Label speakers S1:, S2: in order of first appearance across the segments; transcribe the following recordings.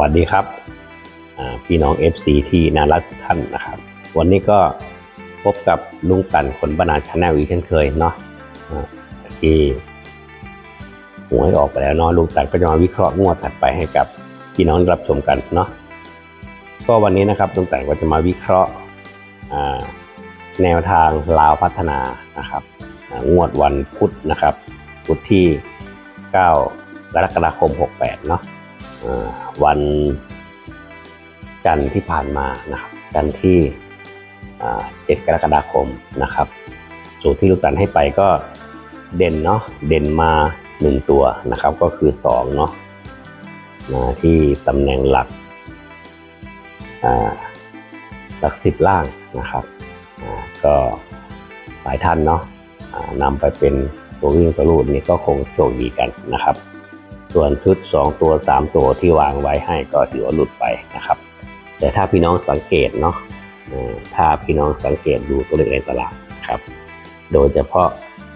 S1: วัสดีครับพี่น้อง FC ที่น่ารักทุกท่านนะครับ วันนี้ก็พบกับลุงตันคนบรรณาชาแนลอีกเช่นเคยเนาะอ่าที่หวยออกไปแล้วเนาะลุงตันก็จะมาวิเคราะห์งวดถัดไปให้กับพี่น้องรับชมกันเนาะก็วันนี้นะครับลุงตันก็จะมาวิเคราะห์แนวทางลาวพัฒนานะครับงวดวันพุธนะครับ พุธที่ 9 กรกฎาคม 68 เนาะ วันจันทร์ที่ผ่านมานะครับจันทร์ที่ 7 กรกฎาคมนะครับ สูตรที่ลูกตันให้ไปก็เด่นเนาะเด่นมา 1 ตัวนะครับ ก็คือ2เนาะมาที่ตำแหน่งหลักหลักสิบล่างนะครับก็หลายท่านเนาะนำไปเป็นตัววิ่งตัวรูดนี่ก็คงโชคดีกันนะครับ ส่วนชุด 2 ตัว 3 ตัวที่วางไว้ให้ก็ถือว่าหลุดไปนะครับ แต่ถ้าพี่น้องสังเกตเนาะถ้าพี่น้องสังเกตดูตัวเลขในตลาดนะครับ โดยเฉพาะ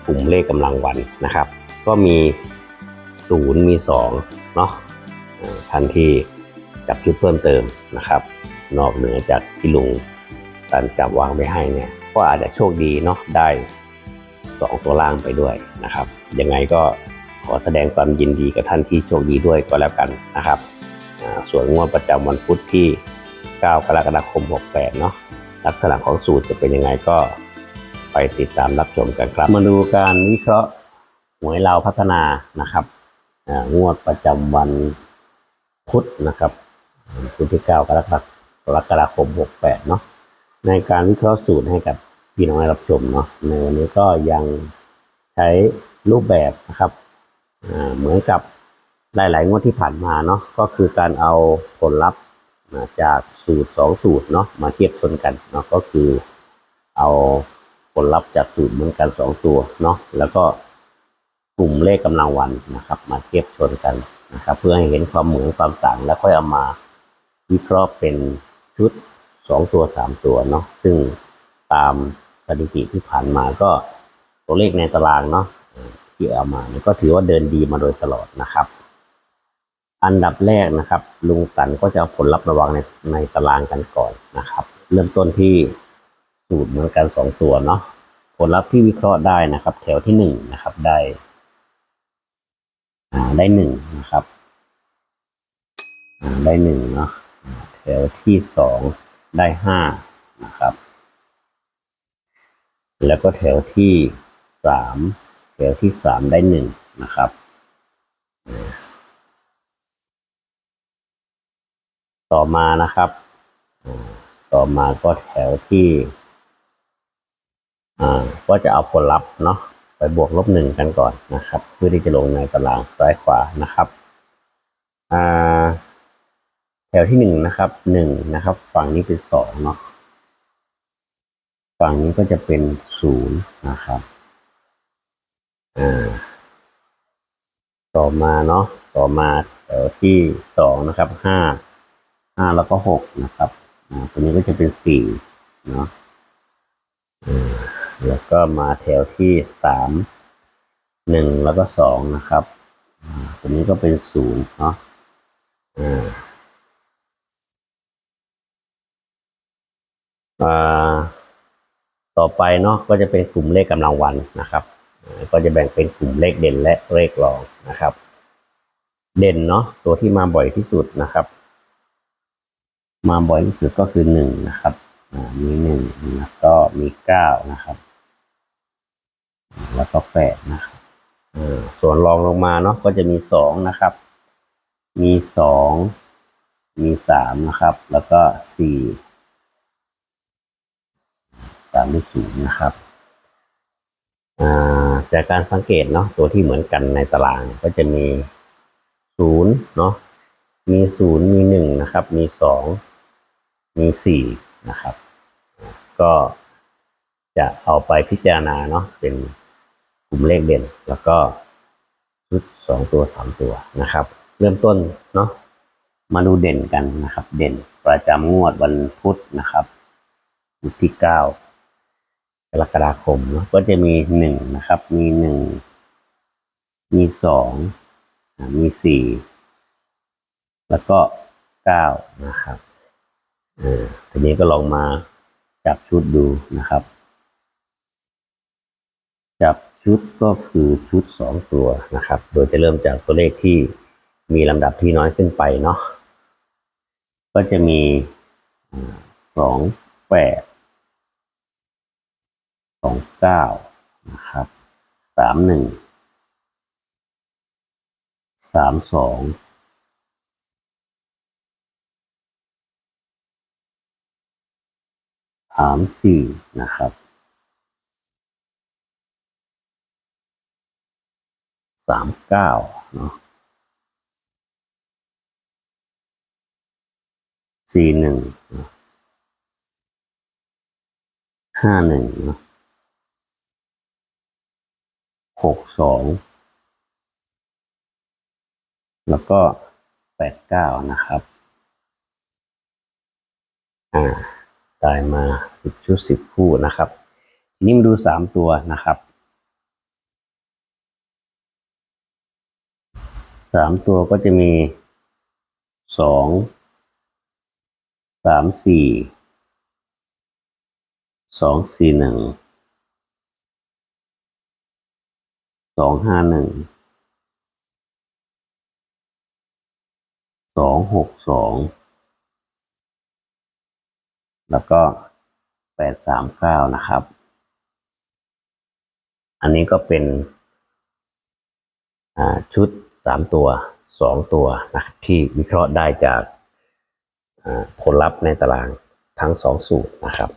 S1: กลุ่มเลขกำลังวันนะครับ ก็มี 0 มี2เนาะท่านที่จับชุดเพิ่มเติมนะครับ นอกเหนือจากที่ลุงตันจับวางไว้ให้เนี่ยก็อาจจะโชคดีเนาะได้2ตัวล่างไปด้วยนะครับ ยังไงก็ อแสดงความยินดีกับท่านที่โชคดีด้วยก็แล้วกันนะครับ ส่วนงวดประจำวันพุธที่ 9 กรกฎาคม 68 เนาะลักษณะของสูตรจะเป็นยังไงก็ไปติดตามรับชมกันครับ มาดูการวิเคราะห์หวยเราวพัฒนานะครับงวดประจำวันพุธนะครับพุธที่9กรกฎากรกฎาคม 68 เนาะในการวิเคราะห์สูตรให้กับพี่น้องได้รับชมเนาะในวันนี้ก็ยังใช้รูปแบบนะครับ เหมือนกับหลายๆงวดที่ผ่านมาเนาะก็คือการเอาผลลัพธ์จากสูตรสองสูตรเนาะมาเทียบชนกันเนาะก็คือเอาผลลัพธ์จากสูตรเหมือนกันสองตัวเนาะแล้วก็กลุ่มเลขกำลังวันนะครับ มาเทียบชนกันนะครับ เพื่อให้เห็นความเหมือนความต่างแล้วค่อยเอามาวิเคราะห์เป็นชุดสองตัวสามตัวเนาะซึ่งตามสถิติที่ผ่านมาก็ตัวเลขในตารางเนาะ ที่เอามาเนี่ยก็ถือว่าเดินดีมาโดยตลอดนะครับ อันดับแรกนะครับ ลุงตันก็จะเอาผลลัพธ์ระวังในในตารางกันก่อนนะครับ เริ่มต้นที่สูตรเหมือนกันสองตัวเนาะผลลัพธ์ที่วิเคราะห์ได้นะครับ แถวที่หนึ่งนะครับได้ได้หนึ่งนะครับ ได้หนึ่งเนาะแถวที่สองได้ห้านะครับ แล้วก็แถวที่สาม แถวที่สามได้หนึ่งนะครับต่อมานะครับต่อมาก็แถวที่ก็จะเอาผลลัพธ์เนาะไปบวกลบหนึ่งกันก่อนนะครับ เพื่อที่จะลงในตารางซ้ายขวานะครับแถวที่หนึ่งนะครับหนึ่งนะครับ ฝั่งนี้เป็นสองเนาะฝั่งนี้ก็จะเป็นศูนย์นะครับ ต่อมาเนาะต่อมาแถวที่สองนะครับห้าห้าแล้วก็หกนะครับอ่าตัวนี้ก็จะเป็นสี่เนาะแล้วก็มาแถวที่สามหนึ่งแล้วก็สองนะครับอ่าตัวนี้ก็เป็นศูนย์เนาะอ่าอ่าต่อไปเนาะก็จะเป็นกลุ่มเลขกำลังวันนะครับ ก็จะแบ่งเป็นกลุ่มเลขเด่นและเลขรองนะครับ เด่นเนาะตัวที่มาบ่อยที่สุดนะครับ มาบ่อยที่สุดก็คือหนึ่งนะครับมีหนึ่งแล้วก็มีเก้านะครับ แล้วก็แปดนะครับส่วนรองลงมาเนาะก็จะมีสองนะครับ มีสองมีสามนะครับ แล้วก็สี่ตามด้วยศูนย์นะครับ จากการสังเกตเนาะตัวที่เหมือนกันในตารางก็จะมีศูนย์เนาะมีศูนย์มีหนึ่งนะครับ มีสองมีสี่นะครับ ก็จะเอาไปพิจารณาเนาะเป็นกลุ่มเลขเด่น แล้วก็ชุดสองตัวสามตัวนะครับ เริ่มต้นเนาะมาดูเด่นกันนะครับ เด่นประจำงวดวันพุธนะครับพุธที่เก้า กรกฎาคมเนาะก็จะมีหนึ่งนะครับ มีหนึ่งมีสองมีสี่แล้วก็เก้านะครับเออทีนี้ก็ลองมาจับชุดดูนะครับ จับชุดก็คือชุดสองตัวนะครับ โดยจะเริ่มจากตัวเลขที่มีลำดับที่น้อยขึ้นไปเนาะก็จะมีสองแปด สองเก้านะครับสามหนึ่งสามสองสามสี่นะครับสามเก้าเนาะสี่หนึ่งห้าหนึ่งเนาะ หกสองแล้วก็แปดเก้านะครับ อ่าได้มาสิบชุดสิบคู่นะครับ ทีนี้มาดูสามตัวนะครับสามตัวก็จะมีสองสามสี่สองสี่หนึ่งส องห้าหนึ่งสองหกสองแล้วก็แปดสามเก้านะครับ อันนี้ก็เป็นชุดสามตัวสองตัวนะครับที่วิเคราะห์ได้จากผลลัพธ์ในตารางทั้งสองสูตรนะครับ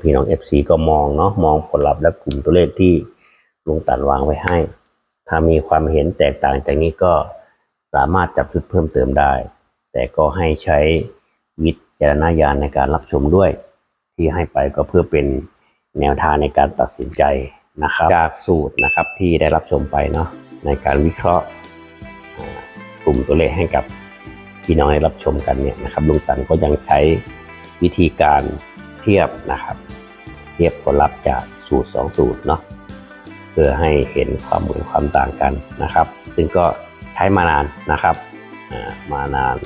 S1: พี่น้อง FC ก็มองเนาะมองผลลัพธ์และกลุ่มตัวเลขที่ลุงตันวางไว้ให้ ถ้ามีความเห็นแตกต่างจากนี้ก็สามารถจับชุดเพิ่มเติมได้ แต่ก็ให้ใช้วิจารณญาณในการรับชมด้วย ที่ให้ไปก็เพื่อเป็นแนวทางในการตัดสินใจนะครับ จากสูตรนะครับที่ได้รับชมไปเนาะในการวิเคราะห์กลุ่มตัวเลขให้กับพี่น้องได้รับชมกันเนี่ยนะครับลุงตันก็ยังใช้วิธีการเทียบนะครับ เทียบผลลัพธ์จากสูตรสองสูตรเนาะ เพื่อให้เห็นความเหมือนความต่างกันนะครับ ซึ่งก็ใช้มานานนะครับมานาน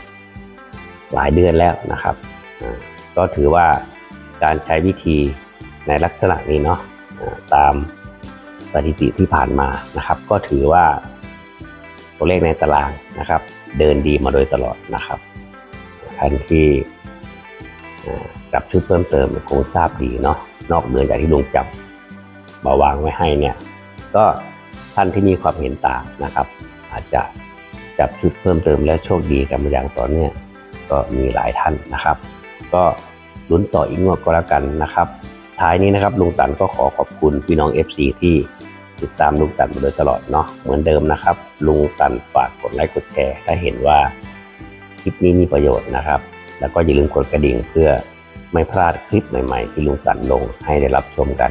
S1: หลายเดือนแล้วนะครับก็ถือว่าการใช้วิธีในลักษณะนี้เนาะตามสถิติที่ผ่านมานะครับ ก็ถือว่าตัวเลขในตารางนะครับ เดินดีมาโดยตลอดนะครับท่านที่จับชุดเพิ่มเติมคงทราบดีเนาะนอกเหนือจากที่ลุงจับมาวางไว้ให้เนี่ย ก็ท่านที่มีความเห็นต่างนะครับ อาจจะจับชุดเพิ่มเติมแล้วโชคดีกันมาอย่างต่อเนื่องก็มีหลายท่านนะครับ ก็ลุ้นต่ออีกงวดก็แล้วกันนะครับ ท้ายนี้นะครับลุงตันก็ขอขอบคุณพี่น้อง FC ที่ติดตามลุงตันมาโดยตลอดเนาะเหมือนเดิมนะครับ ลุงตันฝากกดไลค์กดแชร์ ถ้าเห็นว่าคลิปนี้มีประโยชน์นะครับ แล้วก็อย่าลืมกดกระดิ่งเพื่อไม่พลาดคลิปใหม่ๆ ที่ลุงตันลงให้ได้รับชมกัน